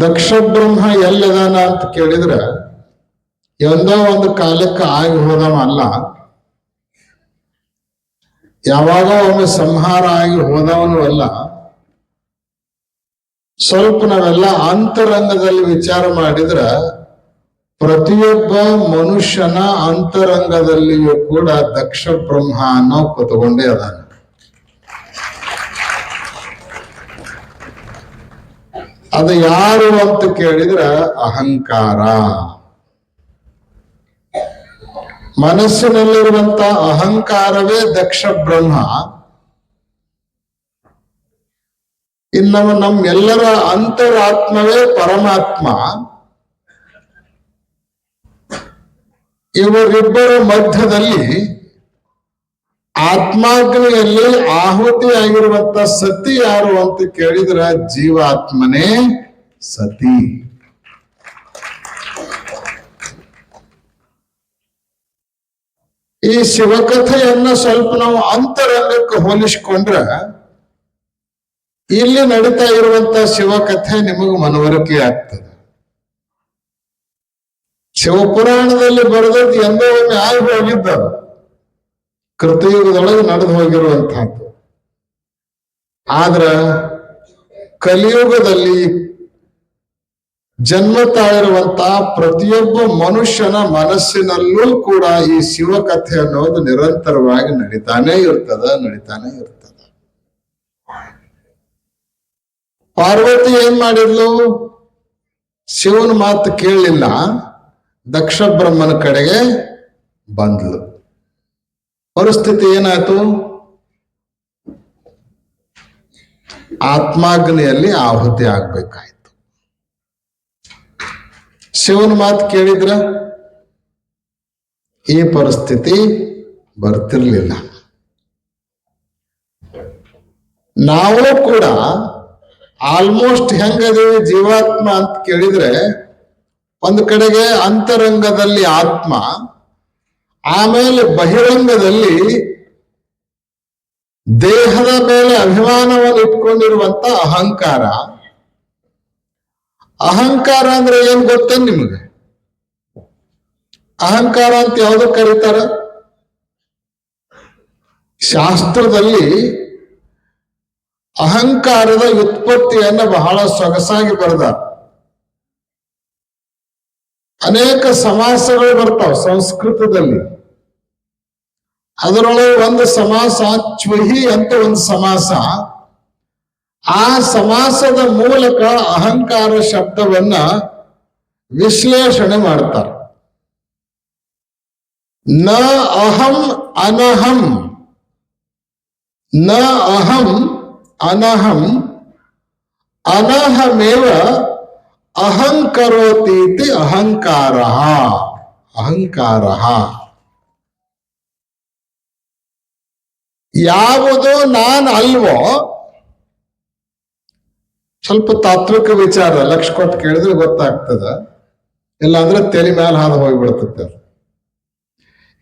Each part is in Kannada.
ದಕ್ಷ ಬ್ರಹ್ಮ ಎಲ್ಲದಾನ ಅಂತ ಕೇಳಿದ್ರ, ಎಂದೋ ಒಂದು ಕಾಲಕ್ಕೆ ಆಗಿ ಹೋದವ ಅಲ್ಲ. ಯಾವಾಗ ಒಮ್ಮೆ ಸಂಹಾರ ಆಗಿ ಹೋದವನು ಅಲ್ಲ. ಸ್ವಲ್ಪ ನಾವೆಲ್ಲ ಅಂತರಂಗದಲ್ಲಿ ವಿಚಾರ ಮಾಡಿದ್ರ, ಪ್ರತಿಯೊಬ್ಬ ಮನುಷ್ಯನ ಅಂತರಂಗದಲ್ಲಿಯೂ ಕೂಡ ದಕ್ಷ ಬ್ರಹ್ಮ ಅನ್ನೋ ಕೂತ್ಕೊಂಡೇ ಅದಾನ. ಅದು ಯಾರು ಅಂತ ಕೇಳಿದ್ರ ಅಹಂಕಾರ. ಮನಸ್ಸಿನಲ್ಲಿರುವಂತ ಅಹಂಕಾರವೇ ದಕ್ಷ ಬ್ರಹ್ಮ. ಇನ್ನು ನಮ್ಮೆಲ್ಲರ ಅಂತರಾತ್ಮವೇ ಪರಮಾತ್ಮ. ಇವರಿಬ್ಬರ ಮಧ್ಯದಲ್ಲಿ ಆತ್ಮಾಗ್ನಿಯಲ್ಲಿ ಆಹುತಿ ಆಗಿರುವಂತ ಸತಿ ಯಾರು ಅಂತ ಕೇಳಿದ್ರ ಜೀವಾತ್ಮನೇ ಸತಿ. ಈ ಶಿವಕಥೆಯನ್ನ ಸ್ವಲ್ಪ ನಾವು ಅಂತರಂಗಕ್ಕೆ ಹೋಲಿಸಿಕೊಂಡ್ರ ಇಲ್ಲಿ ನಡೀತಾ ಇರುವಂತ ಶಿವಕಥೆ ನಿಮಗೆ ಮನವರಿಕೆ ಆಗ್ತದೆ. ಶಿವಪುರಾಣದಲ್ಲಿ ಬರೆದದ್ದು ಎಂದೋ ಒಮ್ಮೆ ಆಗಿ ಹೋಗಿದ್ದರು ಕೃತಯುಗದೊಳಗೆ ನಡೆದು ಹೋಗಿರುವಂತಹದ್ದು. ಆದ್ರ ಕಲಿಯುಗದಲ್ಲಿ ಜನ್ಮ ಇರುವಂತ ಪ್ರತಿಯೊಬ್ಬ ಮನುಷ್ಯನ ಮನಸ್ಸಿನಲ್ಲೂ ಕೂಡ ಈ ಶಿವಕಥೆ ಅನ್ನೋದು ನಿರಂತರವಾಗಿ ನಡೀತಾನೆ ಇರ್ತದ ನಡೀತಾನೆ ಇರ್ತದ. ಪಾರ್ವತಿ ಏನ್ ಮಾಡಿದ್ಲು? ಶಿವನ ಮಾತು ಕೇಳಲಿಲ್ಲ. ದಕ್ಷ ಬ್ರಹ್ಮನ ಕಡೆಗೆ ಬಂದ್ಲು. ಪರಿಸ್ಥಿತಿ ಏನಾಯ್ತು? ಆತ್ಮಾಗ್ನಿಯಲ್ಲಿ ಆಹುತಿ ಆಗ್ಬೇಕಾಯ್ತು. ಶಿವನ ಮಾತು ಕೇಳಿದ್ರ? ಈ ಪರಿಸ್ಥಿತಿ ಬರ್ತಿರ್ಲಿಲ್ಲ. ನಾವು ಕೂಡ ಆಲ್ಮೋಸ್ಟ್ ಹೆಂಗದೇವಿ ಜೀವಾತ್ಮ ಅಂತ ಕೇಳಿದ್ರೆ, ಒಂದು ಕಡೆಗೆ ಅಂತರಂಗದಲ್ಲಿ ಆತ್ಮ ಆಮೇಲೆ ಬಹಿರಂಗದಲ್ಲಿ ದೇಹದ ಮೇಲೆ ಅಭಿಮಾನವನ್ನು ಇಟ್ಕೊಂಡಿರುವಂತ ಅಹಂಕಾರ. ಅಹಂಕಾರ ಅಂದ್ರೆ ಏನ್ ಗೊತ್ತ ನಿಮಗೆ? ಅಹಂಕಾರ ಅಂತ ಯಾವ್ದು ಕರೀತಾರ? ಶಾಸ್ತ್ರದಲ್ಲಿ ಅಹಂಕಾರದ ವ್ಯುತ್ಪತ್ತಿಯನ್ನು ಬಹಳ ಸೊಗಸಾಗಿ ಬರೆದ ಅನೇಕ ಸಮಾಸಗಳು ಬರ್ತಾವ ಸಂಸ್ಕೃತದಲ್ಲಿ. ಅದರೊಳಗೆ ಒಂದು ಸಮಾಸ ಚ್ವಹಿ ಅಂತ ಒಂದು ಸಮಾಸ. ಆ ಸಮಾಸದ ಮೂಲಕ ಅಹಂಕಾರ ಶಬ್ದವನ್ನ ವಿಶ್ಲೇಷಣೆ ಮಾಡ್ತಾರೆ. ನ ಅಹಂ ಅನಹಂ. ನ ಅಹಂ ಅನಹಂ. ಅನಹಮೇವ ಅಹಂಕರೋತೀತಿ ಅಹಂಕಾರ. ಅಹಂಕಾರ. ಯಾವುದು ನಾನು ಅಲ್ವೋ? ಸ್ವಲ್ಪ ತಾತ್ವಿಕ ವಿಚಾರ ಲಕ್ಷ ಕೊಟ್ಟು ಕೇಳಿದ್ರೆ ಗೊತ್ತಾಗ್ತದ. ಇಲ್ಲಾಂದ್ರೆ ತಲೆ ಮೇಲೆ ಹಾದು ಹೋಗಿಬಿಡ್ತದೆ.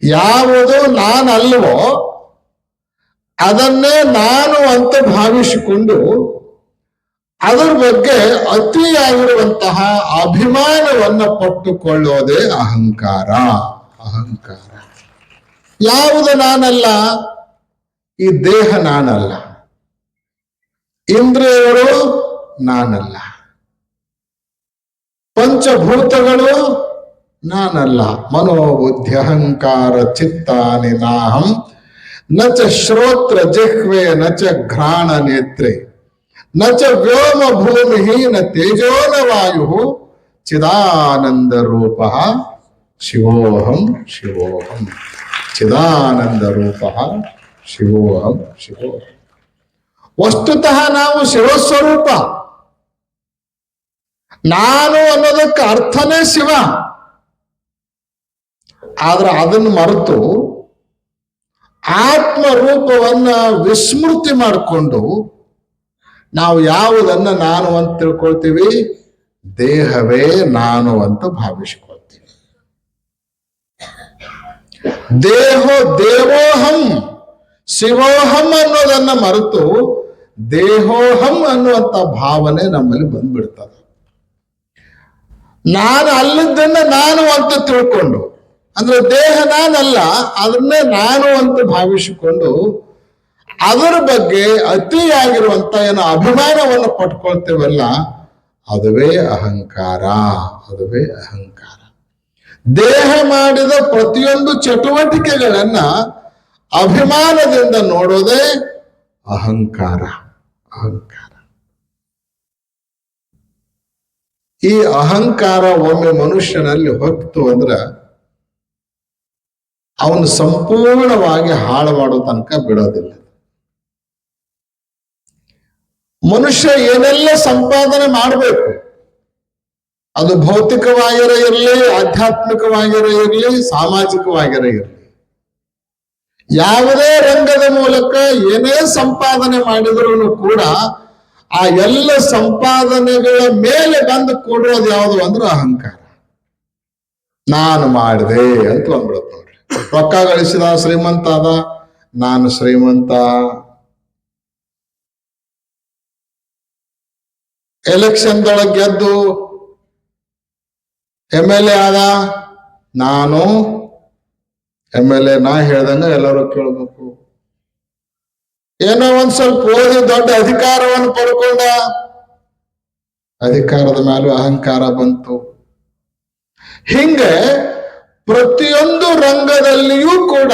ಯಾವುದು ನಾನು ಅಲ್ವೋ, ಅದನ್ನೇ ನಾನು ಅಂತ ಭಾವಿಸಿಕೊಂಡು ಅದರ ಬಗ್ಗೆ ಅತಿಯಾಗಿರುವಂತಹ ಅಭಿಮಾನವನ್ನ ಪಟ್ಟುಕೊಳ್ಳೋದೇ ಅಹಂಕಾರ. ಅಹಂಕಾರ. ಯಾವುದು ನಾನಲ್ಲ, ಈ ದೇಹ ನಾನಲ್ಲ. ಇಂದ್ರಿಯವರು ನಾನಲ್ಲ. ಪಂಚಭೂತಗಳು ನಾನಲ್ಲ. ಮನೋಬುದ್ಧಿ, ಅಹಂಕಾರ ಚಿತ್ತಾನಿ ನಾಹಂ ನ ಚ ಶ್ರೋತ್ರ, ಜಿಹ್ವೆ, ನ ಚ ಘ್ರಾಣ, ನೇತ್ರೆ. ನ ಚ ವ್ಯೋಮ ಭೂಮಿಹೀನ ತೇಜೋನ ವಾಯು ಚಿದಾನಂದ ರೂಪ ಶಿವೋಹಂ ಶಿವೋಹಂ. ಚಿದಾನಂದ ರೂಪ ಶಿವೋಹಂ ಶಿವೋಹಂ. ವಸ್ತುತಃ ನಾವು ಶಿವಸ್ವರೂಪ. ನಾನು ಅನ್ನೋದಕ್ಕೆ ಅರ್ಥನೇ ಶಿವ. ಆದ್ರೆ ಅದನ್ನು ಮರೆತು ಆತ್ಮ ರೂಪವನ್ನ ವಿಸ್ಮೃತಿ ಮಾಡಿಕೊಂಡು ನಾವು ಯಾವುದನ್ನ ನಾನು ಅಂತ ತಿಳ್ಕೊಳ್ತೀವಿ? ದೇಹವೇ ನಾನು ಅಂತ ಭಾವಿಸ್ಕೊಳ್ತೀವಿ. ದೇಹೋ ದೇವೋಹಂ, ಶಿವೋಹಂ ಅನ್ನೋದನ್ನ ಮರೆತು ದೇಹೋಹಂ ಅನ್ನುವಂತ ಭಾವನೆ ನಮ್ಮಲ್ಲಿ ಬಂದ್ಬಿಡ್ತದೆ. ನಾನು ಅಲ್ಲದನ್ನ ನಾನು ಅಂತ ತಿಳ್ಕೊಂಡು, ಅಂದ್ರೆ ದೇಹ ನಾನಲ್ಲ, ಅದನ್ನೇ ನಾನು ಅಂತ ಭಾವಿಸಿಕೊಂಡು ಅದರ ಬಗ್ಗೆ ಅತಿಯಾಗಿರುವಂತ ಏನೋ ಅಭಿಮಾನವನ್ನು ಪಟ್ಕೊಳ್ತೇವಲ್ಲ, ಅದುವೇ ಅಹಂಕಾರ ಅದುವೇ ಅಹಂಕಾರ. ದೇಹ ಮಾಡಿದ ಪ್ರತಿಯೊಂದು ಚಟುವಟಿಕೆಗಳನ್ನ ಅಭಿಮಾನದಿಂದ ನೋಡೋದೇ ಅಹಂಕಾರ ಅಹಂಕಾರ. ಈ ಅಹಂಕಾರ ಒಮ್ಮೆ ಮನುಷ್ಯನಲ್ಲಿ ಹೊತ್ತು ಅಂದ್ರ ಅವನು ಸಂಪೂರ್ಣವಾಗಿ ಹಾಳು ಮಾಡೋ ತನಕ ಬಿಡೋದಿಲ್ಲ. ಮನುಷ್ಯ ಏನೆಲ್ಲ ಸಂಪಾದನೆ ಮಾಡಬೇಕು? ಅದು ಭೌತಿಕವಾಗಿರ ಇರಲಿ, ಆಧ್ಯಾತ್ಮಿಕವಾಗಿರ ಇರಲಿ, ಸಾಮಾಜಿಕವಾಗಿರ ಇರಲಿ. ಯಾವುದೇ ರಂಗದ ಮೂಲಕ ಏನೇ ಸಂಪಾದನೆ ಮಾಡಿದ್ರು ಕೂಡ ಆ ಎಲ್ಲ ಸಂಪಾದನೆಗಳ ಮೇಲೆ ಬಂದು ಕೊಡೋದು ಯಾವುದು ಅಂದ್ರೆ ಅಹಂಕಾರ. ನಾನು ಮಾಡಿದೆ ಅಂತ ಬಂದ್ಬಿಡುತ್ತೆ ನೋಡ್ರಿ. ರೊಕ್ಕ ಗಳಿಸಿದ ಶ್ರೀಮಂತ ಅದ, ನಾನು ಶ್ರೀಮಂತ ಎಲೆಕ್ಷನ್ದೊಳಗೆ ಗೆದ್ದು ಎಂ ಎಲ್ ಎ ಆದ ನಾನು ಎಂ ಎಲ್ ಎ ನಾ ಹೇಳ್ದಂಗ ಎಲ್ಲರೂ ಕೇಳಬೇಕು. ಏನೋ ಒಂದ್ ಸ್ವಲ್ಪ ಓದಿ ದೊಡ್ಡ ಅಧಿಕಾರವನ್ನು ಪಡ್ಕೊಂಡ ಅಧಿಕಾರದ ಮೇಲೂ ಅಹಂಕಾರ ಬಂತು. ಹಿಂಗೆ ಪ್ರತಿಯೊಂದು ರಂಗದಲ್ಲಿಯೂ ಕೂಡ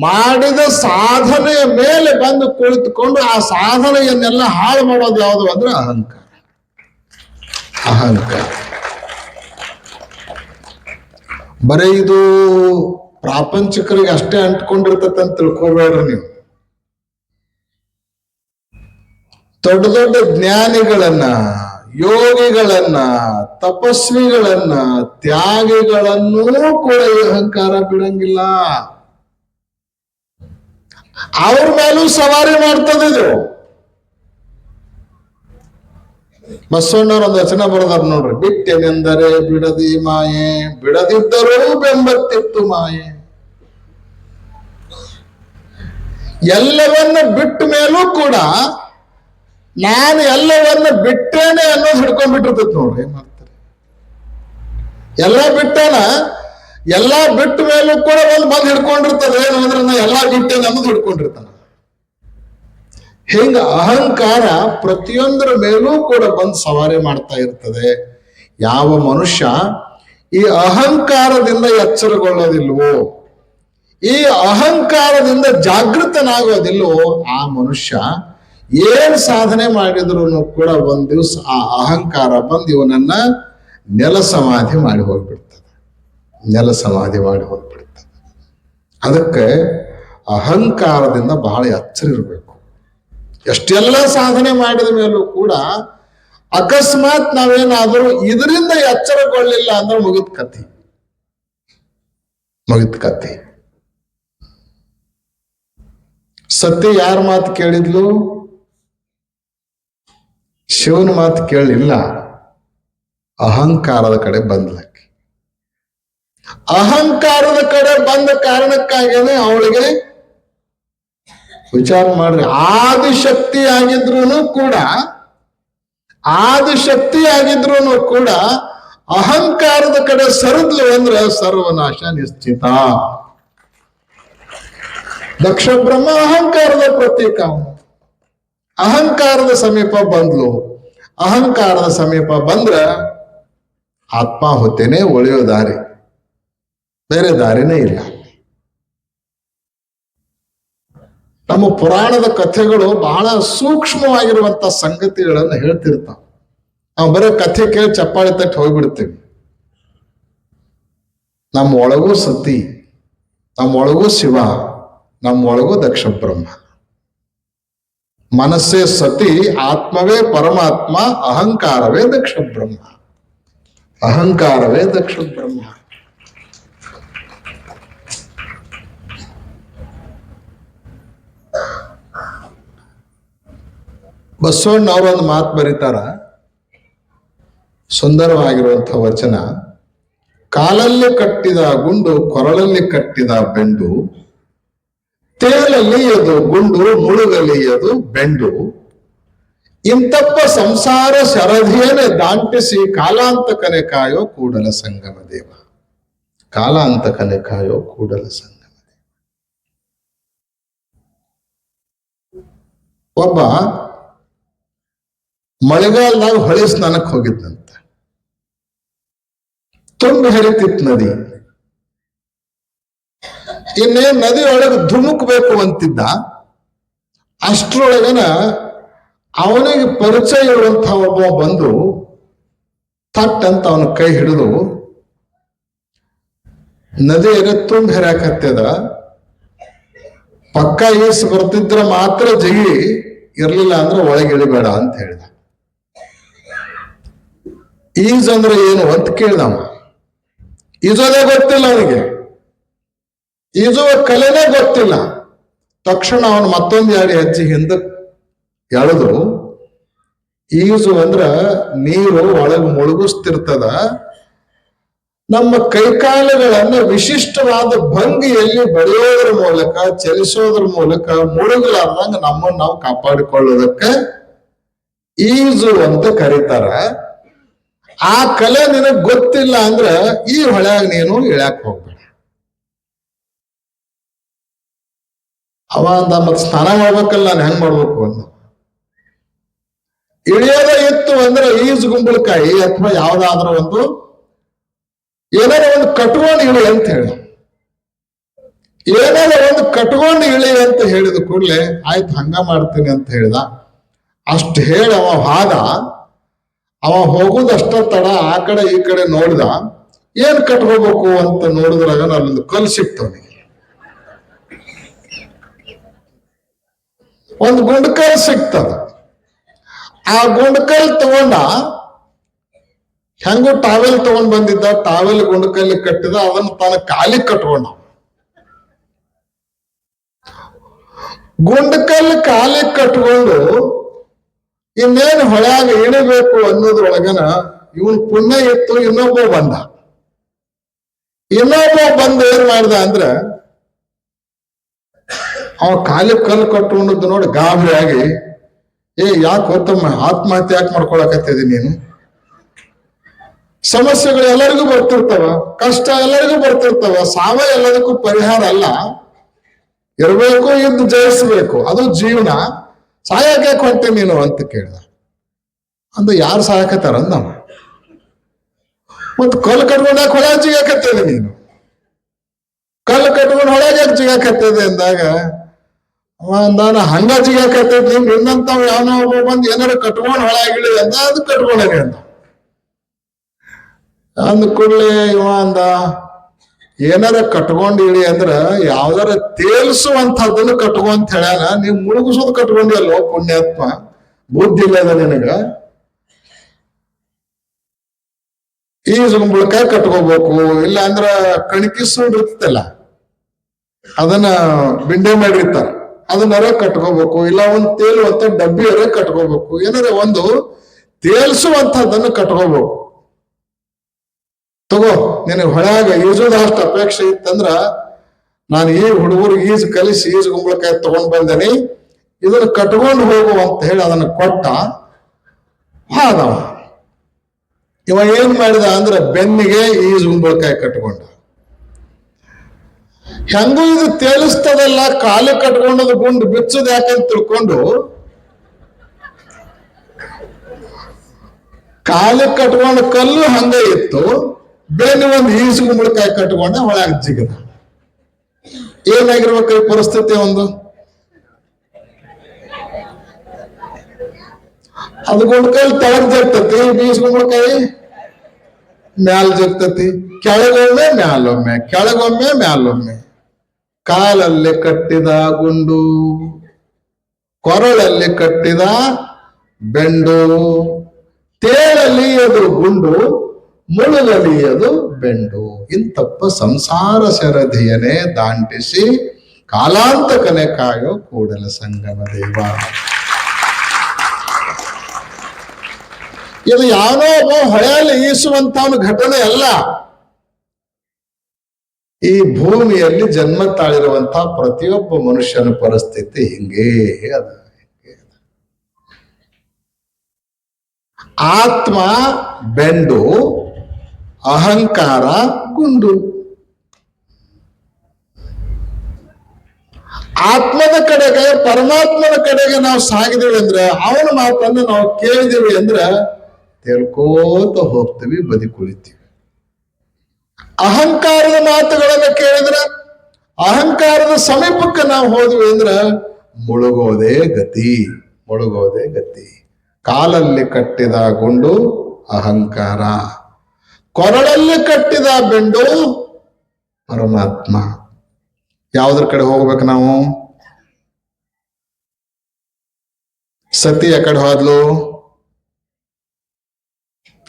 ಮಾಡಿದ ಸಾಧನೆಯ ಮೇಲೆ ಬಂದು ಕುಳಿತುಕೊಂಡು ಆ ಸಾಧನೆಯನ್ನೆಲ್ಲ ಹಾಳು ಮಾಡೋದು ಯಾವುದು ಅಂದ್ರೆ ಅಹಂಕಾರ. ಅಹಂಕಾರ. ಬರೀ ಇದು ಪ್ರಾಪಂಚಿಕರಿಗೆ ಅಷ್ಟೇ ಅಂಟ್ಕೊಂಡಿರ್ತೈತೆ ಅಂತ ತಿಳ್ಕೊಬೇಡ್ರಿ ನೀವು. ದೊಡ್ಡ ದೊಡ್ಡ ಜ್ಞಾನಿಗಳನ್ನ, ಯೋಗಿಗಳನ್ನ, ತಪಸ್ವಿಗಳನ್ನ, ತ್ಯಾಗಿಗಳನ್ನೂ ಕೂಡ ಈ ಅಹಂಕಾರ ಬಿಡಂಗಿಲ್ಲ. ಅವ್ರ ಮೇಲೂ ಸವಾರಿ ಮಾಡ್ತದಿದ್ರು ಬಸವಣ್ಣವ್ರೊಂದು ವಚನ ಬರೋದಾರ ನೋಡ್ರಿ. ಬಿಟ್ಟೆನೆಂದರೆ ಬಿಡದಿ ಮಾಯೆ, ಬಿಡದಿದ್ದರೂ ಬೆಂಬತ್ತಿತ್ತು ಮಾಯೆ. ಎಲ್ಲವನ್ನ ಬಿಟ್ಟ ಮೇಲೂ ಕೂಡ ನಾನು ಎಲ್ಲವನ್ನ ಬಿಟ್ಟೇನೆ ಅನ್ನೋದು ಹಿಡ್ಕೊಂಡ್ಬಿಟ್ಟಿರ್ತೈತಿ ನೋಡ್ರಿ ಮಾಡ್ತಾರೆ? ಎಲ್ಲ ಬಿಟ್ಟೇನ? ಎಲ್ಲಾ ಬಿಟ್ಟ ಮೇಲೂ ಕೂಡ ಒಂದು ಬಂದು ಹಿಡ್ಕೊಂಡಿರ್ತದೆ ಏನು ಅಂದ್ರೆ ನಾ ಎಲ್ಲಾ ಬಿಟ್ಟೆ ಅನ್ನೋದು ಹಿಡ್ಕೊಂಡಿರ್ತಾನ ಹಿಂಗ ಅಹಂಕಾರ ಪ್ರತಿಯೊಂದರ ಮೇಲೂ ಕೂಡ ಬಂದು ಸವಾರಿ ಮಾಡ್ತಾ ಇರ್ತದೆ. ಯಾವ ಮನುಷ್ಯ ಈ ಅಹಂಕಾರದಿಂದ ಎಚ್ಚರಗೊಳ್ಳೋದಿಲ್ವೋ, ಈ ಅಹಂಕಾರದಿಂದ ಜಾಗೃತನಾಗೋದಿಲ್ವೋ, ಆ ಮನುಷ್ಯ ಏನ್ ಸಾಧನೆ ಮಾಡಿದ್ರು ಕೂಡ ಒಂದ್ ದಿವಸ ಆ ಅಹಂಕಾರ ಬಂದು ಇವನನ್ನ ನೆಲ ಸಮಾಧಿ ಮಾಡಿ ಹೋಗ್ಬಿಡ್ತದೆ ನೆಲ ಸಮಾಧಿ ಮಾಡಿ ಹೋಗ್ಬಿಡ್ತದೆ ಅದಕ್ಕೆ ಅಹಂಕಾರದಿಂದ ಬಹಳ ಎಚ್ಚರಿರಬೇಕು ಎಷ್ಟೆಲ್ಲ ಸಾಧನೆ ಮಾಡಿದ ಮೇಲೂ ಕೂಡ ಅಕಸ್ಮಾತ್ ನಾವೇನಾದರೂ ಇದರಿಂದ ಎಚ್ಚರಗೊಳ್ಳಿಲ್ಲ ಅಂದ್ರೆ ಮುಗಿದ ಕಥೆ. ಮುಗಿದ ಕಥೆ. ಸತ್ಯ ಯಾರ ಮಾತು ಕೇಳಿದ್ಲು? ಶಿವನ ಮಾತು ಕೇಳಲಿಲ್ಲ. ಅಹಂಕಾರದ ಕಡೆ ಬಂದ್ಲಕ್ಕೆ ಅಹಂಕಾರದ ಕಡೆ ಬಂದ ಕಾರಣಕ್ಕಾಗೇನೆ ಅವಳಿಗೆ ವಿಚಾರ ಮಾಡ್ರಿ. ಆದಿಶಕ್ತಿ ಆಗಿದ್ರು ಕೂಡ ಆದಿಶಕ್ತಿ ಆಗಿದ್ರು ಕೂಡ ಅಹಂಕಾರದ ಕಡೆ ಸರಿದ್ಲು ಅಂದ್ರೆ ಸರ್ವನಾಶ ನಿಶ್ಚಿತ. ದಕ್ಷ ಬ್ರಹ್ಮ ಅಹಂಕಾರದ ಪ್ರತೀಕ ಅಹಂಕಾರದ ಸಮೀಪ ಬಂದ್ಲು. ಅಹಂಕಾರದ ಸಮೀಪ ಬಂದ್ರ ಆತ್ಮಾಹುತ್ಯನೇ ಒಳೆಯೋ ದಾರಿ ಬೇರೆ ದಾರಿನೇ ಇಲ್ಲ. ನಮ್ಮ ಪುರಾಣದ ಕಥೆಗಳು ಬಹಳ ಸೂಕ್ಷ್ಮವಾಗಿರುವಂತ ಸಂಗತಿಗಳನ್ನು ಹೇಳ್ತಿರ್ತಾವ. ನಾವು ಬರೀ ಕಥೆ ಕೇಳಿ ಚಪ್ಪಾಳಿ ತಟ್ಟಿ ಹೋಗ್ಬಿಡ್ತೀವಿ. ನಮ್ಮ ಒಳಗೂ ಸತಿ ನಮ್ಮ ಒಳಗೂ ಶಿವ ನಮ್ಮ ಒಳಗೂ ದಕ್ಷ ಬ್ರಹ್ಮ ಮನಸ್ಸೇ ಸತಿ, ಆತ್ಮವೇ ಪರಮಾತ್ಮ, ಅಹಂಕಾರವೇ ದಕ್ಷ ಬ್ರಹ್ಮ ಅಹಂಕಾರವೇ ದಕ್ಷ ಬ್ರಹ್ಮ ಬಸವಣ್ಣ ಅವರೊಂದು ಮಾತು ಬರೀತಾರ. ಸುಂದರವಾಗಿರುವಂಥ ವಚನ, ಕಾಲಲ್ಲಿ ಕಟ್ಟಿದ ಗುಂಡು ಕೊರಳಲ್ಲಿ ಕಟ್ಟಿದ ಬೆಂಡು ತೇಲಲ್ಲಿ ಅದು ಗುಂಡು ಮುಳುಗಲಿ ಅದು ಬೆಂಡು. ಇಂತಪ್ಪ ಸಂಸಾರ ಶರಧಿಯನೆ ದಾಂಟಿಸಿ ಕಾಲಾಂತಕನೆ ಕಾಯೋ ಕೂಡಲ ಸಂಗಮ ದೇವ. ಕಾಲಾಂತಕನೆ ಕಾಯೋ ಕೂಡಲ ಸಂಗಮ ದೇವ. ಒಬ್ಬ ಮಳೆಗಾಲದಾಗ ಹೊಳೆ ಸ್ನಾನಕ್ಕೆ ಹೋಗಿದ್ದಂತ. ತುಂಬಿ ಹರಿತಿತ್ತು ನದಿ. ಇನ್ನೇ ನದಿ ಒಳಗೆ ಧುಮುಕ್ಬೇಕು ಅಂತಿದ್ದ. ಅಷ್ಟರೊಳಗನ ಅವನಿಗೆ ಪರಿಚಯ ಇರುವಂತಹ ಒಬ್ಬ ಬಂದು ತಟ್ ಅಂತ ಅವನ ಕೈ ಹಿಡಿದು ನದಿಯಲ್ಲಿ ತುಂಬಿ ಹರಿಯಾಕತ್ತದ. ಪಕ್ಕ ಈಸ್ ಬರ್ತಿದ್ರ ಮಾತ್ರ ಜಗಿ ಇರ್ಲಿಲ್ಲ ಅಂದ್ರೆ ಒಳಗೆ ಇಳಿಬೇಡ ಅಂತ ಹೇಳ್ದ. ಈಜ್ ಅಂದ್ರೆ ಏನು ಅಂತ ಕೇಳ್ದವ ಈಜೋದೇ ಗೊತ್ತಿಲ್ಲ ಅವನಿಗೆ. ಈಜುವ ಕಲೆನೇ ಗೊತ್ತಿಲ್ಲ. ತಕ್ಷಣ ಅವನು ಮತ್ತೊಂದು ಎರಡು ಹೆಜ್ಜೆ ಹಿಂದಕ್ಕೆ ಎಳೆದು, ಈಜು ಅಂದ್ರೆ ನೀರು ಒಳಗೆ ಮುಳುಗಿಸ್ತಿರ್ತದ. ನಮ್ಮ ಕೈಕಾಲುಗಳನ್ನ ವಿಶಿಷ್ಟವಾದ ಭಂಗಿಯಲ್ಲಿ ಬೆಳೆಯೋದ್ರ ಮೂಲಕ, ಚಲಿಸೋದ್ರ ಮೂಲಕ ಮುಳುಗಲಾರ್ದಂಗ ನಮ್ಮನ್ನು ನಾವು ಕಾಪಾಡಿಕೊಳ್ಳೋದಕ್ಕೆ ಈಜು ಅಂತ ಕರೀತಾರ. ಆ ಕಲೆ ನಿನಗ್ ಗೊತ್ತಿಲ್ಲ ಅಂದ್ರ ಈ ಹೊಳ್ಯಾಗ ನೀನು ಇಳ್ಯಾಕ್ ಹೋಗ್ಬೇಡ. ಅವ ಅಂದ, ಮತ್ ಸ್ನಾನ ಮಾಡ್ಬೇಕಲ್ಲ, ನಾನು ಹೆಂಗ್ ಮಾಡ್ಬೇಕು? ಅಂದ. ಇಳಿಯೋದ ಇತ್ತು ಅಂದ್ರೆ ಈಜ್ ಗುಂಬಳಕಾಯಿ ಅಥವಾ ಯಾವ್ದಾದ್ರ ಒಂದು, ಏನಾರ ಒಂದು ಕಟ್ಕೊಂಡು ಇಳಿ ಅಂತ ಹೇಳಿ. ಏನಾರ ಒಂದು ಕಟ್ಕೊಂಡು ಇಳಿ ಅಂತ ಹೇಳಿದ ಕೂಡಲೇ, ಆಯ್ತು, ಹಂಗ ಮಾಡ್ತೀನಿ ಅಂತ ಹೇಳ್ದ. ಅಷ್ಟು ಹೇಳವ ಹಾದ ಅವ ಹೋಗುದಷ್ಟ ತಡ, ಆ ಕಡೆ ಈ ಕಡೆ ನೋಡ್ದ, ಏನ್ ಕಟ್ಕೋಬೇಕು ಅಂತ ನೋಡಿದ್ರಾಗ ನಾನೊಂದು ಕಲ್ ಸಿಕ್ತು ಅವನಿಗೆ. ಒಂದು ಗುಂಡ್ಕಲ್ ಸಿಕ್ತದ. ಆ ಗುಂಡ್ಕಲ್ ತಗೊಂಡ, ಹೆಂಗು ಟಾವೆಲ್ ತಗೊಂಡ್ ಬಂದಿದ್ದ, ಟಾವೆಲ್ ಗುಂಡ್ಕಲ್ಲಿ ಕಟ್ಟಿದ, ಅದನ್ನ ತನ್ನ ಕಾಲಿಗೆ ಕಟ್ಕೊಂಡ ಗುಂಡ್ಕಲ್ ಕಾಲಿಗೆ ಕಟ್ಕೊಂಡು ಇನ್ನೇನು ಹೊಳ್ಯಾಗ ಇಳಿಬೇಕು ಅನ್ನೋದ್ರೊಳಗನ ಇವನ್ ಪುಣ್ಯ ಇತ್ತು, ಇನ್ನೊಬ್ಬ ಬಂದ. ಇನ್ನೊಬ್ಬ ಬಂದು ಏನ್ ಮಾಡ್ದ ಅಂದ್ರ, ಅವ ಕಾಲಿಗೆ ಕಲ್ಲು ಕಟ್ಕೊಂಡದ್ದು ನೋಡಿ ಗಾಬರಿಯಾಗಿ ಏ, ಯಾಕೆ ಗೊತ್ತಮ್ಮ ಆತ್ಮಹತ್ಯೆ ಯಾಕೆ ಮಾಡ್ಕೊಳಕತ್ತಿದಿ ನೀನು? ಸಮಸ್ಯೆಗಳು ಎಲ್ಲರಿಗೂ ಬರ್ತಿರ್ತಾವ, ಕಷ್ಟ ಎಲ್ಲರಿಗೂ ಬರ್ತಿರ್ತಾವ, ಸಾವ ಎಲ್ಲದಕ್ಕೂ ಪರಿಹಾರ ಅಲ್ಲ. ಇರಬೇಕು, ಇದ್ದು ಜಯಿಸ್ಬೇಕು, ಅದು ಜೀವನ. ಸಾಯಕ್ಕೆ ಕೊಟ್ಟೆ ನೀನು ಅಂತ ಕೇಳ್ದ. ಅಂದ ಯಾರು ಸಾಯಕತ್ತಾರ ಅಂದವ ಮತ್ತು ಕಲ್ಲು ಕಟ್ಕೊಂಡ ಹೊಳೆ ಜಿಗಾಕತ್ತದ ನೀನು. ಕಲ್ಲು ಕಟ್ಕೊಂಡು ಹೊಳೆಗೆ ಜಿಗಾಕತ್ತದ ಅಂದಾಗ ನಾನು ಹಂಗ ಜಿಗಾಕತ್ತೈತಿ ನಿಮ್ ಇನ್ನಂತಾವ್ ಯಾವನೋ ಒಬ್ಬ ಬಂದು ಏನಾರ ಕಟ್ಕೊಂಡು ಹೊಳಗಿಳಿ ಅಂದ ಅದು ಕಟ್ಕೊಂಡೇನೆ ಅಂದ. ಅಂದ ಕೂಡಲೇ ಇವ ಅಂದ ಏನಾರ ಕಟ್ಕೊಂಡು ಇಳಿ ಅಂದ್ರ ಯಾವ್ದಾರ ತೇಲ್ಸುವಂತಹದ್ದನ್ನು ಕಟ್ಕೊ ಅಂತ ಹೇಳ್ಯಾನ. ನೀವ್ ಮುಳುಗಿಸೋದು ಕಟ್ಕೊಂಡಿಯಲ್ಲೋ ಪುಣ್ಯಾತ್ಮ? ಬುದ್ಧಿ ಇಲ್ಲದ ನಿನಗ? ಈಜುಗುಂಬಳಕಾಯಿ ಕಟ್ಕೋಬೇಕು ಇಲ್ಲ ಅಂದ್ರ ಕಣಕಿ ಸೂಡ್ ಅದನ್ನ ಬಿಂಡೆ ಮಾಡಿರ್ತಾರ ಅದನ್ನರ ಕಟ್ಕೋಬೇಕು, ಇಲ್ಲ ಒಂದ್ ತೇಲುವಂತ ಡಬ್ಬಿಯರ ಕಟ್ಕೋಬೇಕು. ಏನಾರ ಒಂದು ತೇಲ್ಸುವಂತಹದ್ದನ್ನು ಕಟ್ಕೋಬೇಕು. ತಗೋ ನಿನಗೆ ಹೊಳ್ಯಾಗ ಈಜೋದ ಅಷ್ಟು ಅಪೇಕ್ಷೆ ಇತ್ತಂದ್ರ ನಾನು ಈ ಹುಡುಗರು ಈಜು ಕಲಿಸಿ, ಈಜು ಗುಂಬಳಕಾಯಿ ತಗೊಂಡ್ ಬಂದೇನಿ, ಇದನ್ನ ಕಟ್ಕೊಂಡು ಹೋಗು ಅಂತ ಹೇಳಿ ಅದನ್ನ ಕೊಟ್ಟ ಹಾದವ ಇವ ಏನ್ ಮಾಡಿದ ಅಂದ್ರ ಬೆನ್ನಿಗೆ ಈಜು ಗುಂಬಳಕಾಯಿ ಕಟ್ಕೊಂಡ. ಹೆಂಗೂ ಇದು ತೇಲಿಸ್ತದಲ್ಲ, ಕಾಲು ಕಟ್ಕೊಂಡದ ಗುಂಡು ಬಿಚ್ಚದ ಯಾಕಂತ ತಿಳ್ಕೊಂಡು, ಕಾಲು ಕಟ್ಕೊಂಡ ಕಲ್ಲು ಹಂಗ ಇತ್ತು ಬೆನ್ನು ಒಂದು ಈಸು ಕುಂಬಳಕಾಯಿ ಕಟ್ಕೊಂಡ ಒಳಗ ಜಿಗದ. ಏನಾಗಿರ್ಬೇಕು ಈ ಪರಿಸ್ಥಿತಿ ಒಂದು? ಅದು ಗುಂಡ್ಕಾಯಿ ತಳಗ್ ಜಗ್ತತಿ ಬೀಸ್ ಗುಂಬಳಕಾಯಿ ಮ್ಯಾಲ್ ಜಗ್ತತಿ. ಕೆಳಗೊಮ್ಮೆ ಮ್ಯಾಲೊಮ್ಮೆ ಕೆಳಗೊಮ್ಮೆ ಮ್ಯಾಲೊಮ್ಮೆ. ಕಾಲಲ್ಲಿ ಕಟ್ಟಿದ ಗುಂಡು, ಕೊರಳಲ್ಲಿ ಕಟ್ಟಿದ ಬೆಂಡು, ತೇಳಲ್ಲಿ ಅದು ಗುಂಡು ಮುಳುಗಲಿ ಅದು ಬೆಂಡು. ಇಂತಪ್ಪ ಸಂಸಾರ ಶರಧಿಯನೇ ದಾಂಟಿಸಿ ಕಾಲಾಂತಕನೆ ಕಾಯೋ ಕೂಡಲ ಸಂಗಮ ದೇವ. ಇದು ಯಾವನೋ ಒಬ್ಬ ಹೊಳೆಯಲ್ಲಿ ಈಸುವಂತ ಘಟನೆ ಅಲ್ಲ. ಈ ಭೂಮಿಯಲ್ಲಿ ಜನ್ಮ ತಾಳಿರುವಂತ ಪ್ರತಿಯೊಬ್ಬ ಮನುಷ್ಯನ ಪರಿಸ್ಥಿತಿ ಹಿಂಗೇ ಅದ. ಆತ್ಮ, ಬೆಂಡು ಅಹಂಕಾರ ಕುಂದು ಆತ್ಮದ ಕಡೆಗೆ, ಪರಮಾತ್ಮನ ಕಡೆಗೆ ನಾವು ಸಾಗಿದೀವಿ ಅಂದ್ರೆ ಅವನ ಮಾತನ್ನು ನಾವು ಕೇಳಿದೇವೆ ಅಂದ್ರೆ ತಿಳ್ಕೋತ ಹೋಗ್ತೀವಿ, ಬದಿ ಕುಳಿತೀವಿ. ಅಹಂಕಾರದ ಮಾತುಗಳನ್ನು ಕೇಳಿದ್ರೆ, ಅಹಂಕಾರದ ಸಮೀಪಕ್ಕೆ ನಾವು ಹೋದ್ವಿ ಅಂದ್ರೆ ಮುಳುಗೋದೇ ಗತಿ ಮುಳುಗೋದೇ ಗತಿ. ಕಾಲಲ್ಲಿ ಕಟ್ಟಿದ ಗುಂಡು ಅಹಂಕಾರ. ಕೊರಳಲ್ಲಿ ಕಟ್ಟಿದ ಬೆಂಡು ಪರಮಾತ್ಮ. ಯಾವುದ್ರ ಕಡೆ ಹೋಗ್ಬೇಕು ನಾವು? ಸತಿ ಕಡೆ ಹೋದ್ಲು?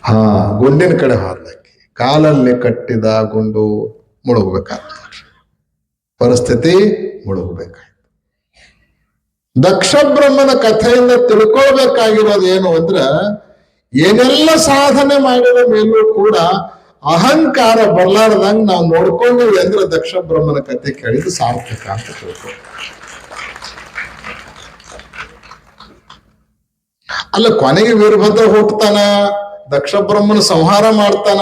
ಹಾ, ಗುಂಡಿನ ಕಡೆ ಹೋದ್ಲಕ್ಕೆ. ಕಾಲಲ್ಲಿ ಕಟ್ಟಿದ ಗುಂಡು ಮುಳುಗಬೇಕಾಯ್ತು. ಪರಿಸ್ಥಿತಿ ಮುಳುಗಬೇಕಾಯ್ತು. ದಕ್ಷ ಬ್ರಹ್ಮನ ಕಥೆಯಿಂದ ತಿಳ್ಕೊಳ್ಬೇಕಾಗಿರೋದು ಏನು ಅಂದ್ರ ಏನೆಲ್ಲ ಸಾಧನೆ ಮಾಡಿದ ಮೇಲೂ ಕೂಡ ಅಹಂಕಾರ ಬರ್ಲಾರ್ದಂಗ್ ನಾವು ನೋಡ್ಕೊಂಡಿವಿ ಅಂದ್ರೆ ದಕ್ಷ ಬ್ರಹ್ಮನ ಕೇಳಿದ್ದು ಸಾರ್ಥಕ ಅಂತ ತಿಳ್ಕೊ ಅಲ್ಲ ಕೊನೆಗೆ ವೀರಭದ್ರ ಹೋಗ್ತಾನ, ದಕ್ಷ ಬ್ರಹ್ಮನ ಸಂಹಾರ ಮಾಡ್ತಾನ,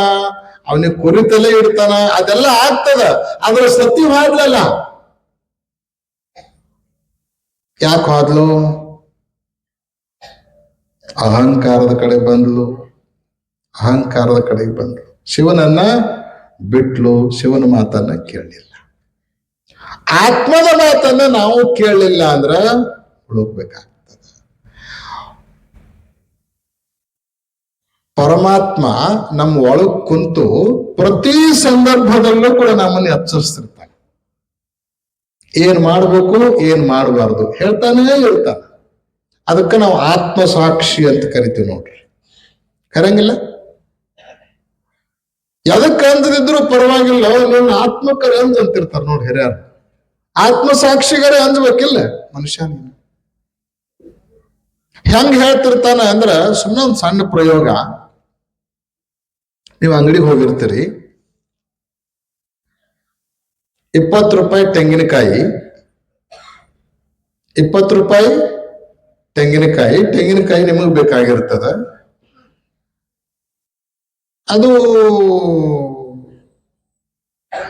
ಅವನಿಗೆ ಕುರಿತಲೇ ಇಡ್ತಾನ, ಅದೆಲ್ಲ ಆಗ್ತದ, ಆದ್ರೆ ಸತ್ಯ ಮಾಡ್ಲಲ್ಲ ಯಾಕೆ ಹೋದ್ಲು ಅಹಂಕಾರದ ಕಡೆ ಬಂದ್ಲು. ಅಹಂಕಾರದ ಕಡೆಗೆ ಬಂದ್ಲು. ಶಿವನನ್ನ ಬಿಟ್ಲು. ಶಿವನ ಮಾತನ್ನ ಕೇಳಲಿಲ್ಲ. ಆತ್ಮದ ಮಾತನ್ನ ನಾವು ಕೇಳಲಿಲ್ಲ ಅಂದ್ರ ಹುಡುಕ್ಬೇಕಾಗ್ತದೆ. ಪರಮಾತ್ಮ ನಮ್ಮ ಒಳಗ್ ಕುಂತು ಪ್ರತಿ ಸಂದರ್ಭದಲ್ಲೂ ಕೂಡ ನಮ್ಮನ್ನ ಎಚ್ಚರಿಸ್ತಿರ್ತಾನೆ. ಏನ್ ಮಾಡ್ಬೇಕು? ಏನ್ ಮಾಡಬಾರ್ದು? ಹೇಳ್ತಾನೆ ಇರ್ತಾನೆ ಅದಕ್ಕೆ ನಾವು ಆತ್ಮ ಸಾಕ್ಷಿ ಅಂತ ಕರಿತೀವಿ ನೋಡ್ರಿ. ಕರಂಗಿಲ್ಲ? ಯಾವುದಕ್ಕೆ ಅಂದಿದ್ರು ಪರವಾಗಿಲ್ಲ. ನನ್ನ ಆತ್ಮಕರೆ ಅಂದ್ ಅಂತಿರ್ತಾರ ನೋಡಿ ಹಿರಿಯರು. ಆತ್ಮ ಸಾಕ್ಷಿಗರೇ ಅಂದ್ಬೇಕಿಲ್ಲ ಮನುಷ್ಯ ಹೆಂಗ್ ಹೇಳ್ತಿರ್ತಾನ ಅಂದ್ರ ಸುಮ್ಮನೆ ಒಂದು ಸಣ್ಣ ಪ್ರಯೋಗ. ನೀವು ಅಂಗಡಿಗೆ ಹೋಗಿರ್ತೀರಿ. ಇಪ್ಪತ್ತು ರೂಪಾಯಿ ತೆಂಗಿನಕಾಯಿ. ಇಪ್ಪತ್ತು ರೂಪಾಯಿ ತೆಂಗಿನಕಾಯಿ ತೆಂಗಿನಕಾಯಿ ನಿಮಗೆ ಬೇಕಾಗಿರ್ತದ? ಅದು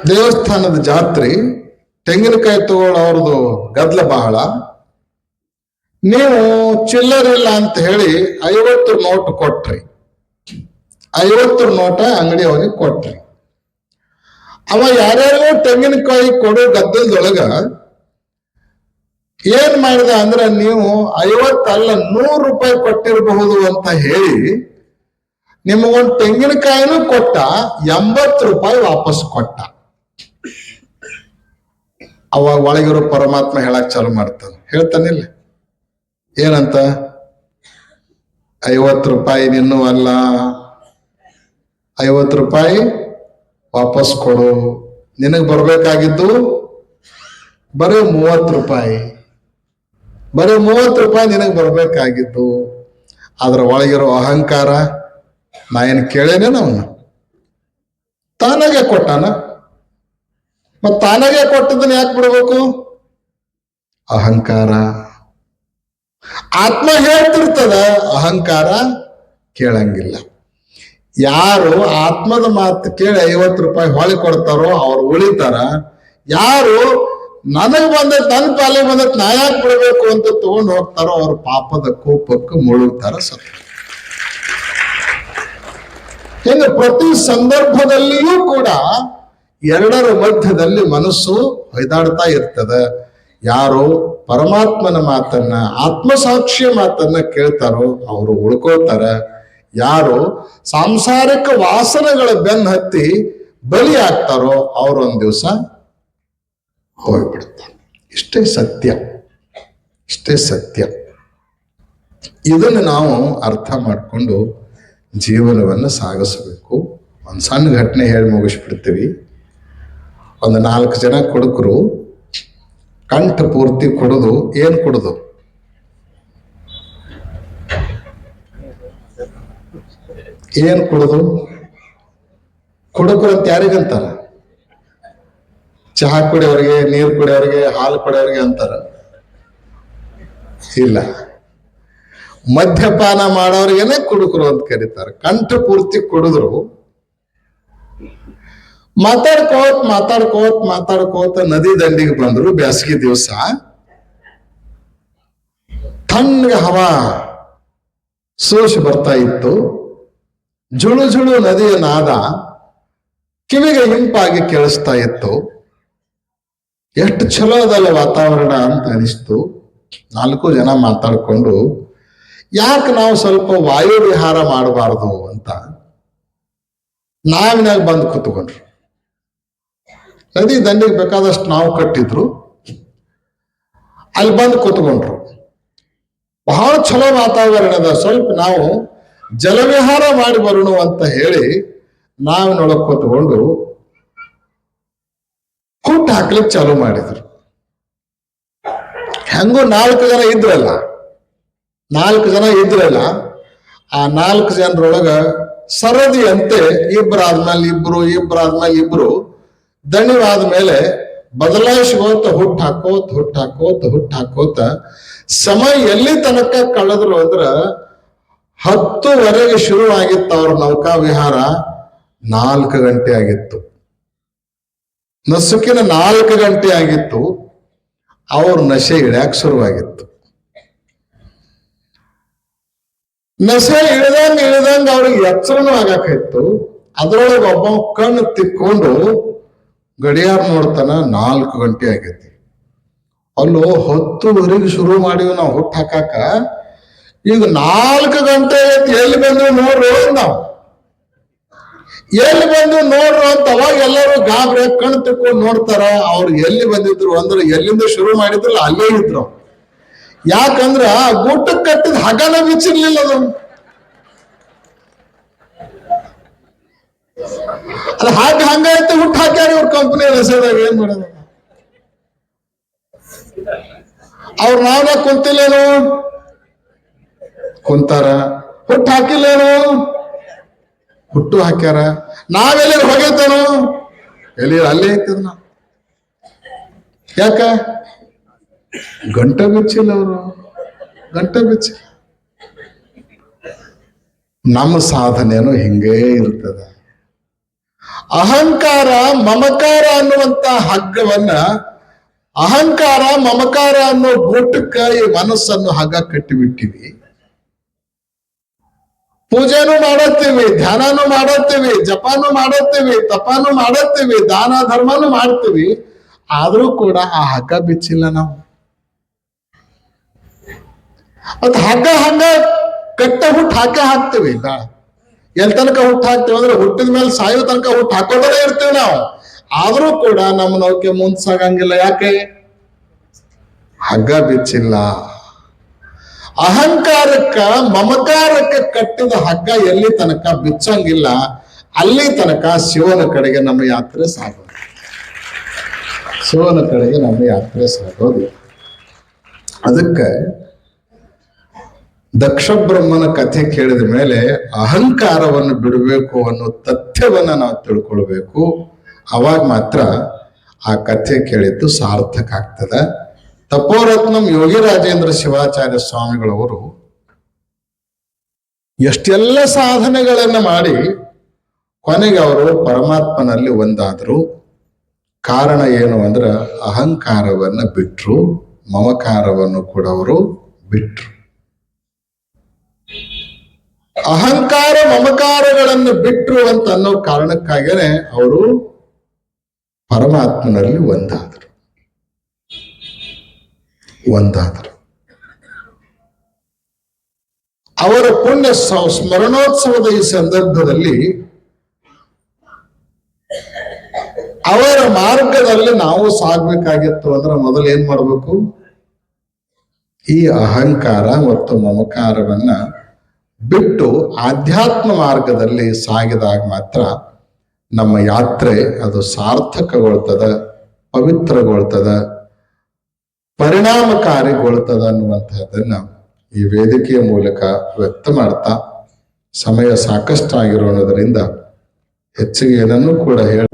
ದೇವಸ್ಥಾನದ ಜಾತ್ರೆ, ತೆಂಗಿನಕಾಯಿ ತಗೊಳ್ಳೋರ್ದು ಗದ್ಲ ಬಹಳ. ನೀವು ಚಿಲ್ಲರಿಲ್ಲ ಅಂತ ಹೇಳಿ ಐವತ್ತು ನೋಟ್ ಕೊಟ್ರಿ. ಐವತ್ತು ನೋಟ ಹೋಗಿ ಕೊಟ್ರಿ. ಅವ ಯಾರ್ಯಾರು ತೆಂಗಿನಕಾಯಿ ಕೊಡೋ ಗದ್ದಲದೊಳಗ ಏನ್ ಮಾಡಿದ ಅಂದ್ರೆ ನೀವು ಐವತ್ತಲ್ಲ ನೂರು ರೂಪಾಯಿ ಕೊಟ್ಟಿರಬಹುದು ಅಂತ ಹೇಳಿ ನಿಮಗೊಂದು ತೆಂಗಿನಕಾಯಿನೂ ಕೊಟ್ಟ, ಎಂಬತ್ತು ರೂಪಾಯಿ ವಾಪಸ್ ಕೊಟ್ಟ. ಅವಾಗ ಒಳಗಿರೋ ಪರಮಾತ್ಮ ಹೇಳಕ್ ಚಾಲು ಮಾಡ್ತಾನೆ. ಹೇಳ್ತಾನಿಲ್ಲ. ಏನಂತ? ಐವತ್ತು ರೂಪಾಯಿ ನಿನ್ನೂ ಅಲ್ಲ. ಐವತ್ತು ರೂಪಾಯಿ ವಾಪಸ್ ಕೊಡು. ನಿನಗೆ ಬರಬೇಕಾಗಿದ್ದು ಬರೀ ಮೂವತ್ತು ರೂಪಾಯಿ. ಬರೀ ಮೂವತ್ತು ರೂಪಾಯಿ ನಿನಗೆ ಬರಬೇಕಾಗಿತ್ತು. ಅದ್ರ ಒಳಗಿರೋ ಅಹಂಕಾರ, ನಾ ಏನು ಕೇಳೇನೇನ ಅವನು? ತಾನಾಗೆ ಕೊಟ್ಟಾನ? ಮತ್ ತಾನಾಗೆ ಕೊಟ್ಟದನ್ನ ಯಾಕೆ ಬಿಡ್ಬೇಕು? ಅಹಂಕಾರ. ಆತ್ಮ ಹೇಳ್ತಿರ್ತದ, ಅಹಂಕಾರ ಕೇಳಂಗಿಲ್ಲ. ಯಾರು ಆತ್ಮದ ಮಾತು ಕೇಳಿ ಐವತ್ತು ರೂಪಾಯಿ ಹೊಳಿ ಕೊಡ್ತಾರೋ, ಅವ್ರು ಉಳಿತಾರ. ಯಾರು ನನಗ್ ಬಂದೈತ್, ನನ್ ಪಾಲಿಗೆ ಬಂದೈತ್, ನಾ ಯಾಕೆ ಬಿಡ್ಬೇಕು ಅಂತ ತಗೊಂಡ್ ಹೋಗ್ತಾರೋ ಅವ್ರ ಪಾಪದ ಕೋಪಕ್ಕೆ ಮುಳುಗ್ತಾರ ಸತ್ತ ಹಿಂಗ ಪ್ರತಿ ಸಂದರ್ಭದಲ್ಲಿಯೂ ಕೂಡ ಎರಡರ ಮಧ್ಯದಲ್ಲಿ ಮನಸ್ಸು ಹೊಯ್ದಾಡ್ತಾ ಇರ್ತದ. ಯಾರು ಪರಮಾತ್ಮನ ಮಾತನ್ನ, ಆತ್ಮಸಾಕ್ಷಿಯ ಮಾತನ್ನ ಕೇಳ್ತಾರೋ ಅವರು ಉಳ್ಕೋತಾರ ಯಾರು ಸಾಂಸಾರಿಕ ವಾಸನೆಗಳ ಬೆನ್ನ ಹತ್ತಿ ಬಲಿ ಆಗ್ತಾರೋ ಅವರು ಒಂದ್ ದಿವಸ ಹೋಗ್ಬಿಡ್ತಾರೆ ಇಷ್ಟೇ ಸತ್ಯ. ಇಷ್ಟೇ ಸತ್ಯ. ಇದನ್ನು ನಾವು ಅರ್ಥ ಮಾಡಿಕೊಂಡು ಜೀವನವನ್ನು ಸಾಗಿಸಬೇಕು. ಒಂದು ಸಣ್ಣ ಘಟನೆ ಹೇಳಿ ಮುಗಿಸ್ಬಿಡ್ತೀವಿ. ಒಂದು ನಾಲ್ಕು ಜನ ಕೊಡುಕರು. ಕಂಠ ಪೂರ್ತಿ ಕೊಡೋದು. ಏನು ಕೊಡೋದು? ಏನು ಕೊಡೋದು? ಕೊಡುಕರು ಅಂತ ಯಾರಿಗಂತಾರ? ಚಹಾ ಕುಡಿಯೋರಿಗೆ ನೀರು ಕುಡಿಯೋರಿಗೆ ಹಾಲು ಕುಡಿಯೋರಿಗೆ ಅಂತಾರ. ಇಲ್ಲ. ಮದ್ಯಪಾನ ಮಾಡೋರಿಗೇನೆ ಕುಡುಕರು ಅಂತ ಕರೀತಾರೆ. ಕಂಠ ಪೂರ್ತಿ ಕುಡಿದ್ರು. ಮಾತಾಡ್ಕೋತ್ ಮಾತಾಡ್ಕೋತ್, ಮಾತಾಡ್ಕೋತ ನದಿ ದಂಡಿಗೆ ಬಂದ್ರು. ಬ್ಯಾಸಗಿ ದಿವಸ. ತಣ್ಣಗೆ ಹವಾ ಸೋಸಿ ಬರ್ತಾ ಇತ್ತು. ಜುಳು ಜುಳು ನದಿಯ ನಾದ ಕಿವಿಗೆ ಇಂಪಾಗಿ ಕೇಳಿಸ್ತಾ ಇತ್ತು. ಎಷ್ಟು ಚಲೋ ಅದಲ್ಲ ವಾತಾವರಣ ಅಂತ ಅನಿಸ್ತು. ನಾಲ್ಕು ಜನ ಮಾತಾಡಿಕೊಂಡು, ಯಾಕೆ ನಾವು ಸ್ವಲ್ಪ ವಾಯು ವಿಹಾರ ಮಾಡಬಾರ್ದು ಅಂತ ನಾವಿನಾಗ ಬಂದು ಕೂತ್ಕೊಂಡ್ರು. ನದಿ ದಂಡಿಗೆ ಬೇಕಾದಷ್ಟು ನಾವು ಕಟ್ಟಿದ್ರು. ಅಲ್ಲಿ ಬಂದು ಕೂತ್ಕೊಂಡ್ರು. ಬಹಳ ಚಲೋ ವಾತಾವರಣದ ಸ್ವಲ್ಪ ನಾವು ಜಲವಿಹಾರ ಮಾಡಿ ಬರೋಣ ಅಂತ ಹೇಳಿ ನಾವಿನೊಳಗೆ ಕೂತ್ಕೊಂಡು ಹುಟ್ಟು ಹಾಕ್ಲಿಕ್ಕೆ ಚಾಲು ಮಾಡಿದ್ರು. ಹೆಂಗೋ ನಾಲ್ಕು ಜನ ಇದ್ರಲ್ಲ, ನಾಲ್ಕು ಜನ ಇದ್ರಲ್ಲ, ಆ ನಾಲ್ಕು ಜನರೊಳಗ ಸರದಿಯಂತೆ ಇಬ್ಬರಾದ್ಮೇಲೆ ಇಬ್ರು ಇಬ್ಬರಾದ್ಮೇಲೆ ಇಬ್ರು, ದಣಿವಾದ ಮೇಲೆ ಬದಲಾಯಿಸ್ಕೋತ ಹುಟ್ಟು ಹಾಕೋತ ಹುಟ್ಟು ಹಾಕೋತ ಹುಟ್ಟು ಹಾಕೋತ ಸಮಯ ಎಲ್ಲಿ ತನಕ ಕಳೆದ್ರು ಅಂದ್ರ ಹತ್ತುವರೆಗೆ ಶುರು ಆಗಿತ್ತು ಅವ್ರ ನೌಕಾ ವಿಹಾರ ನಾಲ್ಕು ಗಂಟೆ ಆಗಿತ್ತು. ನಸುಕಿನ ನಾಲ್ಕು ಗಂಟೆ ಆಗಿತ್ತು, ಅವ್ರ ನಶೆ ಇಳ್ಯಾಕ್ ಶುರುವಾಗಿತ್ತು. ನಶೆ ಇಳ್ದಂಗ ಇಳ್ದಂಗ ಅವ್ರಿಗೆ ಎಚ್ಚರನೂ ಆಗಾಕಿತ್ತು ಅದ್ರೊಳಗೆ ಒಬ್ಬ ಕಣ್ಣು ತಿಕ್ಕೊಂಡು ಗಡಿಯಾರ ನೋಡ್ತಾನ ನಾಲ್ಕು ಗಂಟೆ ಆಗೈತಿ. ಅಲ್ಲೋ ಹತ್ತುವರೆಗೆ ಶುರು ಮಾಡಿವಿ ನಾವು ಹುಟ್ಟು ಹಾಕಾಕ. ಈಗ ನಾಲ್ಕು ಗಂಟೆ ಆಯ್ತು ಎಲ್ಲಿ ಬಂದ್ವಿ ನೋಡ್ರಿ ನಾವು. ಎಲ್ಲಿ ಬಂದು ನೋಡ್ರು ಅಂತ ಅವಾಗ ಎಲ್ಲರೂ ಗಾಬ್ರೆ ಕಣ್ ತಿಕ್ಕೊಂಡು ನೋಡ್ತಾರ. ಅವ್ರು ಎಲ್ಲಿ ಬಂದಿದ್ರು ಅಂದ್ರೆ ಎಲ್ಲಿಂದ ಶುರು ಮಾಡಿದ್ರಲ್ಲ ಅಲ್ಲೇ ಇದ್ರು. ಯಾಕಂದ್ರ ಗೂಟಕ್ಕೆ ಕಟ್ಟಿದ ಹಗನ ಬಿಚ್ಚಿರ್ಲಿಲ್ಲ ಅದು. ಅದು ಹಾಗೆ ಹಂಗಾಯ್ತು ಹುಟ್ಟು ಹಾಕ್ಯಾರ ಇವ್ರ ಕಂಪನಿ ಹೆಸರಾಗ ಏನ್ ಮಾಡೋದು? ಅವ್ರ ನಾವೇ ಕುಂತಿಲ್ಲೇನು? ಕುಂತಾರ. ಹುಟ್ಟು ಹಾಕಿಲ್ಲೇನು? ಹುಟ್ಟು ಹಾಕ್ಯಾರ. ನಾವೆಲ್ಲ ಹೋಗೈತೇನು ಎಲ್ಲಿ ಅಲ್ಲೇ ಇರ್ತದ ನಾವು. ಯಾಕ? ಗಂಟ ಬಿಚ್ಚಿಲ್ಲ ಅವರು. ಗಂಟ ಬಿಚ್ಚಿಲ್ಲ. ನಮ್ಮ ಸಾಧನೆನೂ ಹಿಂಗೇ ಇರ್ತದ. ಅಹಂಕಾರ, ಮಮಕಾರ ಅನ್ನುವಂತ ಹಗ್ಗವನ್ನ ಅಹಂಕಾರ, ಮಮಕಾರ ಅನ್ನೋ ಗೂಟಕ್ಕ ಈ ಮನಸ್ಸನ್ನು ಹಗ್ಗ ಕಟ್ಟಿಬಿಟ್ಟಿವಿ ಪೂಜೆನೂ ಮಾಡುತ್ತೇವೆ, ಧ್ಯಾನನು ಮಾಡುತ್ತೇವೆ, ಜಪಾನು ಮಾಡುತ್ತೇವೆ, ತಪಾನು ಮಾಡುತ್ತೇವೆ, ದಾನ ಧರ್ಮನೂ ಮಾಡ್ತೀವಿ. ಆದ್ರೂ ಕೂಡ ಆ ಹಗ್ಗ ಬಿಚ್ಚಿಲ್ಲ ನಾವು. ಮತ್ ಹಗ್ಗ ಹಂಗ ಕಟ್ಟ ಹುಟ್ಟು ಹಾಕೇ ಹಾಕ್ತೀವಿ ಇಲ್ಲ ಎಲ್ ತನಕ ಹುಟ್ಟು ಹಾಕ್ತೀವಿ ಅಂದ್ರೆ ಹುಟ್ಟಿದ ಮೇಲೆ ಸಾಯೋ ತನಕ ಹುಟ್ಟು ಹಾಕೋದೇ ಇರ್ತೀವಿ ನಾವು. ಆದರೂ ಕೂಡ ನಮ್ಮ ನೌಕೆ ಮುಂದ್ಸಾಗಂಗಿಲ್ಲ ಯಾಕೆ? ಹಗ್ಗ ಬಿಚ್ಚಿಲ್ಲ. ಅಹಂಕಾರಕ್ಕ, ಮಮಕಾರಕ್ಕೆ ಕಟ್ಟಿದ ಹಗ್ಗ ಎಲ್ಲಿ ತನಕ ಬಿಚ್ಚಂಗಿಲ್ಲ, ಅಲ್ಲಿ ತನಕ ಶಿವನ ಕಡೆಗೆ ನಮ್ಮ ಯಾತ್ರೆ ಸಾಗೋದು. ಶಿವನ ಕಡೆಗೆ ನಮ್ಮ ಯಾತ್ರೆ ಸಾಗೋದು. ಅದಕ್ಕೆ ದಕ್ಷ ಬ್ರಹ್ಮನ ಕಥೆ ಕೇಳಿದ ಮೇಲೆ ಅಹಂಕಾರವನ್ನು ಬಿಡಬೇಕು ಅನ್ನೋ ತಥ್ಯವನ್ನ ನಾವು ತಿಳ್ಕೊಳ್ಬೇಕು. ಅವಾಗ ಮಾತ್ರ ಆ ಕಥೆ ಕೇಳಿದ್ದು ಸಾರ್ಥಕ ಆಗ್ತದೆ. ತಪೋರತ್ನಂ ಯೋಗಿ ರಾಜೇಂದ್ರ ಶಿವಾಚಾರ್ಯ ಸ್ವಾಮಿಗಳವರು ಎಷ್ಟೆಲ್ಲ ಸಾಧನೆಗಳನ್ನು ಮಾಡಿ ಕೊನೆಗೆ ಅವರು ಪರಮಾತ್ಮನಲ್ಲಿ ಒಂದಾದ್ರು. ಕಾರಣ ಏನು ಅಂದ್ರೆ ಅಹಂಕಾರವನ್ನ ಬಿಟ್ರು, ಮಮಕಾರವನ್ನು ಕೂಡ ಅವರು ಬಿಟ್ರು. ಅಹಂಕಾರ, ಮಮಕಾರಗಳನ್ನು ಬಿಟ್ರು ಅಂತ ಅನ್ನೋ ಕಾರಣಕ್ಕಾಗೇನೆ ಅವರು ಪರಮಾತ್ಮನಲ್ಲಿ ಒಂದಾದರು. ಒಂದಾದರು. ಅವರ ಪುಣ್ಯ ಸ್ಮರಣೋತ್ಸವದ ಈ ಸಂದರ್ಭದಲ್ಲಿ ಅವರ ಮಾರ್ಗದಲ್ಲಿ ನಾವು ಸಾಗಬೇಕಾಗಿತ್ತು ಅಂದ್ರೆ ಮೊದಲು ಏನ್ ಮಾಡಬೇಕು? ಈ ಅಹಂಕಾರ ಮತ್ತು ಮಮಕಾರವನ್ನ ಬಿಟ್ಟು ಆಧ್ಯಾತ್ಮ ಮಾರ್ಗದಲ್ಲಿ ಸಾಗಿದಾಗ ಮಾತ್ರ ನಮ್ಮ ಯಾತ್ರೆ ಅದು ಸಾರ್ಥಕಗೊಳ್ತದ, ಪವಿತ್ರಗೊಳ್ತದ. ಪರಿಣಾಮಕಾರಿಗೊಳ್ತದ ಅನ್ನುವಂಥದ್ದನ್ನ ಈ ವೇದಿಕೆಯ ಮೂಲಕ ವ್ಯಕ್ತ ಮಾಡ್ತಾ ಸಮಯ ಸಾಕಷ್ಟಾಗಿರೋದ್ರಿಂದ ಹೆಚ್ಚಿಗೆ ಏನನ್ನೂ ಕೂಡ ಹೇಳ